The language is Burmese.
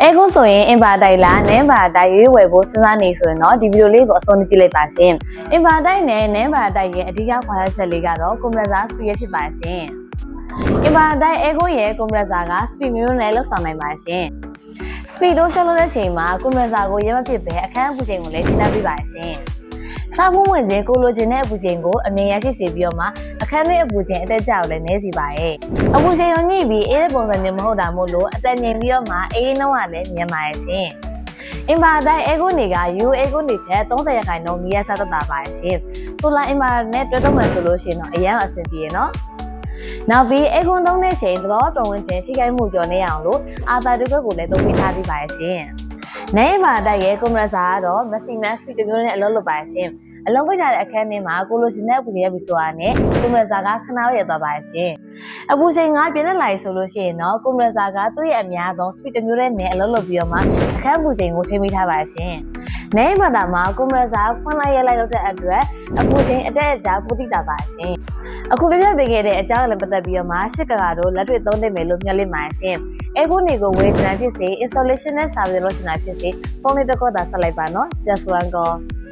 အဲခုဆိုရင်အင်ပါတိုက်လားနင်းပါတိုက်ရွေးဝယ်ဖို့စဉ်းစားနေဆိုရင်တော့ဒီဗီဒီယိုလေးကိုအဆုံးကြည့်လိုက်ပါရှင်အင်ပါတိုက်နဲ့နင်းပါတိုက်ရဲ့အဓိကခွာချက်လေးကတော့ကွန်ပရက်ဆာစပီရဖြစ်ပါရှင်အင်ပါတိုက်အဲခုရဲ့ကွန်ပရက်ဆာကစပီမျိုးနဲ့လောက်ဆောင်နိုင်ပါရှင်စပီတို့ရှော့လို့တဲ့ချိန်မှာကွန်ပရက်ဆာကိုရဲမဖြစ်ပဲအခန်းအပူချိန်ကိုလည်းထိန်းပေးပါရှင် စားဖို့ဝင်ခြင်းကိုလိုချင်တဲ့အပူချိန်ကိုအမြင်ရရှိစေပြီးတော့မှအခန်းတွင်းအပူချိန်အသက်ကြောက်လည်းနေစီပါရဲ့အပူချိန်ကိုညှိပြီးအေးတဲ့ပုံစံမျိုးမဟုတ်တာမို့လို့အသက်ငြိမ်ပြီးတော့မှအေးနှုံးကလည်းမြင်ပါရဲ့ရှင်အင်ပါတိုင်းအေဂိုနေက U အေဂိုနေထက်30ရာခိုင်နှုန်းနီးရစားတတ်တာပါရဲ့ရှင်ဆိုလာအင်ပါနဲ့တွဲတော့မယ်ဆိုလို့ရှိရင်တော့အရန်အဆင်ပြေရနော်နောက်ပြီးအေကွန်သုံးတဲ့ချိန်သဘောပတ်ဝန်းကျင်ထိခိုက်မှုကျော်နေအောင်လို့အာသာတုကကိုလည်းသုံးပေးထားပြီးပါရဲ့ရှင်။ နိုင်ပါတိုက်ရဲ့ကွန်ပရက်ဆာကတော့ maximum speed တစ်မျိုးနဲ့အလုပ်လုပ်ပါရဲ့ရှင်။ အလုံးပိတ်ထားတဲ့အခန်းထဲမှာကိုလိုရှင်တဲ့အပူချိန်ရပြီဆိုတာနဲ့ကွန်ပရက်ဆာကခဏတော့ရသွားပါရဲ့ရှင်။အပူချိန်ကပြည့်နေလာပြီဆိုလို့ရှိရင်တော့ကွန်ပရက်ဆာကသူ့ရဲ့အများဆုံး speed တစ်မျိုးနဲ့အလုပ်လုပ်ပြီးတော့မှအခန်းပူချိန်ကိုထိမိထားပါရဲ့ရှင်။နိုင်ပါတာမှာကွန်ပရက်ဆာဖွင့်လိုက်ရလိုက်လို့တဲ့အတွက်အပူချိန်အတက်အကျပိုတိတာပါရှင်။အခုပြပြပေးခဲ့တဲ့အကြောင်းအရာနဲ့ပတ်သက်ပြီးတော့မှရှစ်ကကတော့လက်တွေ့သုံးသင့်မယ်လို့မျှော်လင့်ပါရှင်။အဲခုနေကိုဝေးချင်တာဖြစ်စေ installation နဲ့ service လုပ်ချင်တာဖြစ်စေဖုန်းလေးတစ်ခုသာဆက်လိုက်ပါနော် just one call